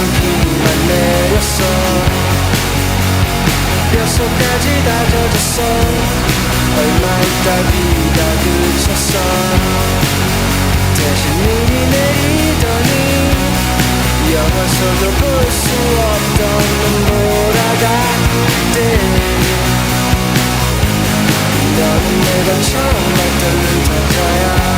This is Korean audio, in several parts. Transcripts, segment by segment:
비만 내렸어. 뼛속까지 다 젖었어. 얼마 있다 비가 그쳤어. 대신 눈이 내리더니 영화서도 볼 수 없던 눈보라가 때 너는 내가 처음 봤던 눈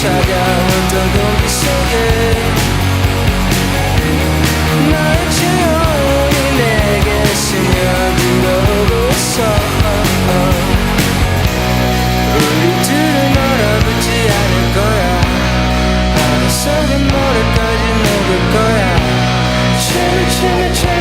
차가운 더공기 속에. 널 채우니 내게 스며들어오고 있어. 우리들은 얼어붙지 않을 거야. 바다 속에 모래까지 녹을 거. ching a ching